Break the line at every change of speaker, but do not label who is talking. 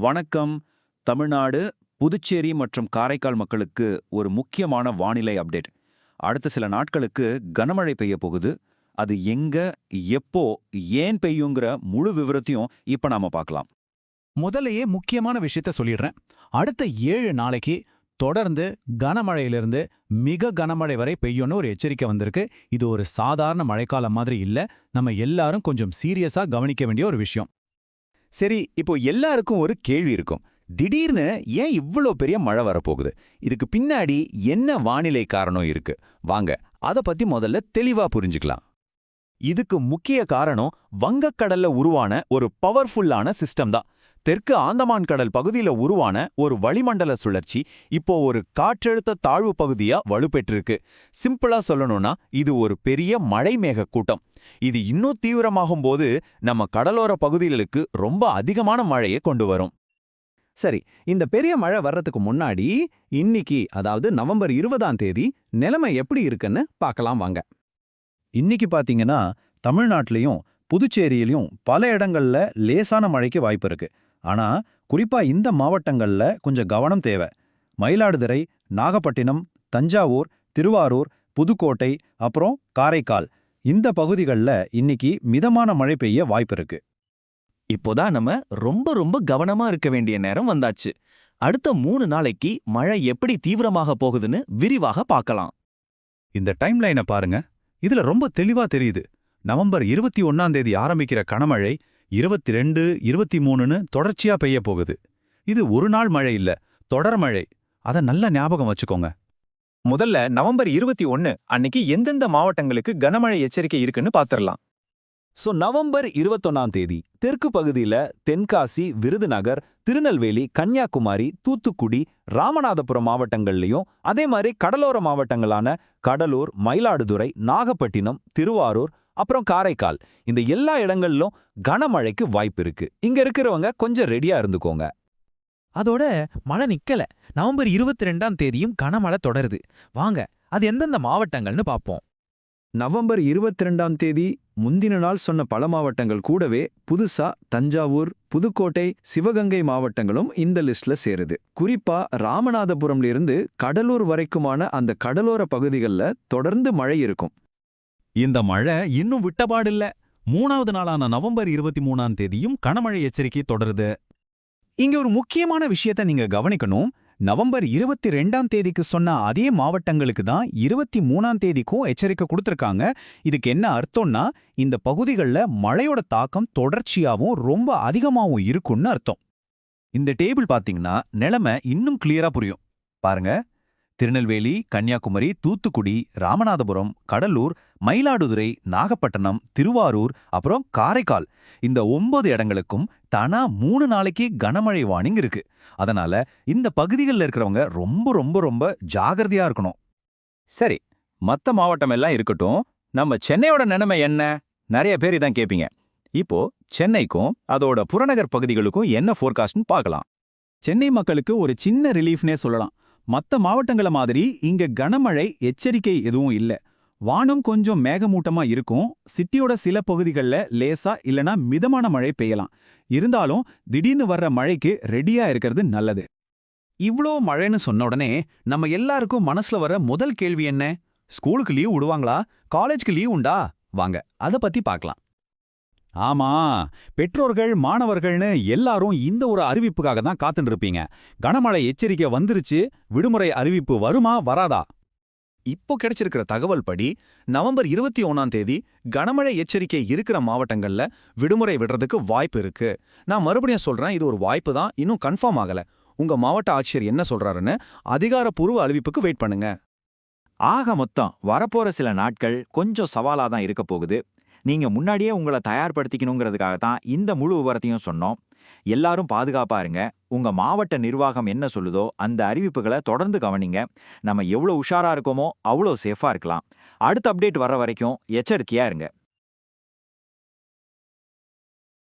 வணக்கம். தமிழ்நாடு புதுச்சேரி மற்றும் காரைக்கால் மக்களுக்கு ஒரு முக்கியமான வானிலை அப்டேட். அடுத்த சில நாட்களுக்கு கனமழை பெய்ய போகுது. அது எங்க எப்போ ஏன் பெய்யுங்கிற முழு விவரத்தையும் இப்ப நாம பார்க்கலாம்
முதலையே முக்கியமான விஷயத்த சொல்லிடுறேன். அடுத்த ஏழு நாளைக்கு தொடர்ந்து கனமழையிலிருந்து மிக கனமழை வரை பெய்யும்னு ஒரு எச்சரிக்கை வந்திருக்கு. இது ஒரு சாதாரண மழைக்காலம் மாதிரி இல்ல. நம்ம எல்லாரும் கொஞ்சம் சீரியஸா கவனிக்க வேண்டிய ஒரு விஷயம்.
சரி இப்போ எல்லாருக்கும் ஒரு கேள்வி இருக்கும். திடீர்னு ஏன் இவ்ளோ பெரிய மழை வரப்போகுது? இதுக்கு பின்னாடி என்ன வானிலை காரணம் இருக்கு? வாங்க அத பத்தி முதல்ல தெளிவா புரிஞ்சுக்கலாம். இதுக்கு முக்கிய காரணம் வங்கக்கடல்ல உருவான ஒரு பவர்ஃபுல்லான சிஸ்டம் தான். தெற்கு ஆந்தமான் கடல் பகுதியில உருவான ஒரு வளிமண்டல சுழற்சி இப்போ ஒரு காற்றழுத்த தாழ்வு பகுதியா வலுப்பெற்றிருக்கு. சிம்பிளா சொல்லணும்னா இது ஒரு பெரிய மழை மேக கூட்டம். இது இன்னும் தீவிரமாகும் போது நம்ம கடலோர பகுதிகளுக்கு ரொம்ப அதிகமான மழையை கொண்டு வரும்.
சரி இந்த பெரிய மழை வர்றதுக்கு முன்னாடி இன்னிக்கு அதாவது நவம்பர் இருபதாம் தேதி நிலைமை எப்படி இருக்குன்னு பார்க்கலாம் வாங்க.
இன்னைக்கு பாத்தீங்கன்னா தமிழ்நாட்டிலையும் புதுச்சேரியிலையும் பல இடங்கள்ல லேசான மழைக்கு வாய்ப்பு இருக்குது ஆனா குறிப்பா இந்த மாவட்டங்கள்ல கொஞ்சம் கவனம் தேவை. மயிலாடுதுறை நாகப்பட்டினம் தஞ்சாவூர் திருவாரூர் புதுக்கோட்டை அப்புறம் காரைக்கால். இந்த பகுதிகளில் இன்னைக்கு மிதமான மழை பெய்ய வாய்ப்பு இருக்கு.
இப்போதான் நம்ம ரொம்ப ரொம்ப கவனமா இருக்க வேண்டிய நேரம் வந்தாச்சு. அடுத்த மூணு நாளைக்கு மழை எப்படி தீவிரமாக போகுதுன்னு விரிவாக பார்க்கலாம்.
இந்த டைம்லைனை பாருங்க. இதுல ரொம்ப தெளிவா தெரியுது. நவம்பர் இருபத்தி ஒன்னாம் தேதி ஆரம்பிக்கிற கனமழை இருபத்தி ரெண்டு இருபத்தி மூணுன்னு தொடர்ச்சியா பெய்ய போகுது. இது ஒரு நாள் மழை இல்ல தொடர் மழை. அத நல்ல ஞாபகம் வச்சுக்கோங்க.
முதல்ல நவம்பர் இருபத்தி ஒன்னு அன்னைக்கு எந்தெந்த மாவட்டங்களுக்கு கனமழை எச்சரிக்கை இருக்குன்னு பாத்திரலாம்.
சோ நவம்பர் இருபத்தொன்னாம் தேதி தெற்கு பகுதியில தென்காசி விருதுநகர் திருநெல்வேலி கன்னியாகுமரி தூத்துக்குடி ராமநாதபுரம் மாவட்டங்கள்லயும் அதே மாதிரி கடலோர மாவட்டங்களான கடலூர் மயிலாடுதுறை நாகப்பட்டினம் திருவாரூர் அப்புறம் காரைக்கால். இந்த எல்லா இடங்கள்லும் கனமழைக்கு வாய்ப்பு இருக்கு. இங்க இருக்கிறவங்க கொஞ்சம் ரெடியா இருந்துக்கோங்க.
அதோட மழை நிக்கல. நவம்பர் இருபத்தி ரெண்டாம் தேதியும் கனமழை தொடருது. வாங்க அது எந்தெந்த மாவட்டங்கள்னு பாப்போம்
நவம்பர் இருபத்தி ரெண்டாம் தேதி முந்தின நாள் சொன்ன பல மாவட்டங்கள் கூடவே புதுசா தஞ்சாவூர் புதுக்கோட்டை சிவகங்கை மாவட்டங்களும் இந்த லிஸ்ட்ல சேருது. குறிப்பா ராமநாதபுரம்ல இருந்து கடலூர் வரைக்குமான அந்த கடலோர பகுதிகளில் தொடர்ந்து மழை இருக்கும்.
இந்த மழை இன்னும் விட்டபாடில்ல. மூணாவது நாளான நவம்பர் இருபத்தி மூணாம் தேதியும் கனமழை எச்சரிக்கை தொடருது.
இங்க ஒரு முக்கியமான விஷயத்த நீங்க கவனிக்கணும். நவம்பர் இருபத்தி ரெண்டாம் தேதிக்கு சொன்ன அதே மாவட்டங்களுக்கு தான் இருபத்தி மூணாம் தேதிக்கும் எச்சரிக்கை கொடுத்திருக்காங்க. இதுக்கு என்ன அர்த்தம்னா இந்த பகுதிகளில் மழையோட தாக்கம் தொடர்ச்சியாவும் ரொம்ப அதிகமாவும் இருக்கும்னு அர்த்தம். இந்த டேபிள் பாத்தீங்கன்னா நிலைமை இன்னும் கிளியரா புரியும். பாருங்க. திருநெல்வேலி கன்னியாகுமரி தூத்துக்குடி ராமநாதபுரம் கடலூர் மயிலாடுதுறை நாகப்பட்டினம் திருவாரூர் அப்புறம் காரைக்கால். இந்த ஒன்பது இடங்களுக்கும் தனா மூணு நாளைக்கு கனமழை வார்னிங் இருக்கு. அதனால இந்த பகுதிகளில் இருக்கிறவங்க ரொம்ப ரொம்ப ரொம்ப ஜாகிரதையா இருக்கணும். சரி மத்த மாவட்டம் எல்லாம் இருக்கட்டும் நம்ம சென்னையோட நிலைமை என்ன? நிறைய பேர் இதான் கேட்பீங்க இப்போ சென்னைக்கும் அதோட புறநகர் பகுதிகளுக்கும் என்ன ஃபோர்காஸ்ட்னு பார்க்கலாம்.
சென்னை மக்களுக்கு ஒரு சின்ன ரிலீஃப்னே சொல்லலாம். மத்த மாவட்டங்கள மாதிரி இங்க கனமழை எச்சரிக்கை எதுவும் இல்ல. வானம் கொஞ்சம் மேகமூட்டமா இருக்கும். சிட்டியோட சில பகுதிகளில் லேசா இல்லனா மிதமான மழை பெய்யலாம். இருந்தாலும் திடீர்னு வர்ற மழைக்கு ரெடியா இருக்கிறது நல்லது.
இவ்ளோ மழைன்னு சொன்ன உடனே நம்ம எல்லாருக்கும் மனசுல வர முதல் கேள்வி என்ன? ஸ்கூலுக்கு லீவ் விடுவாங்களா? காலேஜ்க்கு லீவ் உண்டா? வாங்க அத பத்தி பார்க்கலாம்
ஆமா பெற்றோர்கள் மாணவர்கள்னு எல்லாரும் இந்த ஒரு அறிவிப்புக்காக தான் காத்துட்டு இருப்பீங்க கனமழை எச்சரிக்கை வந்துருச்சு விடுமுறை அறிவிப்பு வருமா வராதா?
இப்போ கிடைச்சிருக்கிற தகவல் படி நவம்பர் இருபத்தி ஒன்னாம் தேதி கனமழை எச்சரிக்கை இருக்கிற மாவட்டங்கள்ல விடுமுறை விடுறதுக்கு வாய்ப்பு இருக்கு. நான் மறுபடியும் சொல்றேன் இது ஒரு வாய்ப்பு தான் இன்னும் கன்ஃபார்ம் ஆகல. உங்க மாவட்ட ஆட்சியர் என்ன சொல்றாருன்னு அதிகாரப்பூர்வ அறிவிப்புக்கு வெயிட் பண்ணுங்க. ஆக மொத்தம் வரப்போற சில நாட்கள் கொஞ்சம் சவாலா தான் இருக்க போகுது. நீங்க முன்னாடியே உங்களை தயார்படுத்திக்கணுங்கிறதுக்காக தான் இந்த முழு விவரத்தையும் சொன்னோம். எல்லாரும் பாதுகாப்பாக இருங்க. உங்க மாவட்ட நிர்வாகம் என்ன சொல்லுதோ அந்த அறிவிப்புகளை தொடர்ந்து கவனிங்க. நம்ம எவ்வளோ உஷாரா இருக்கோமோ அவ்வளோ சேஃபா இருக்கலாம். அடுத்த அப்டேட் வர வரைக்கும் எச்சரிக்கையா இருங்க.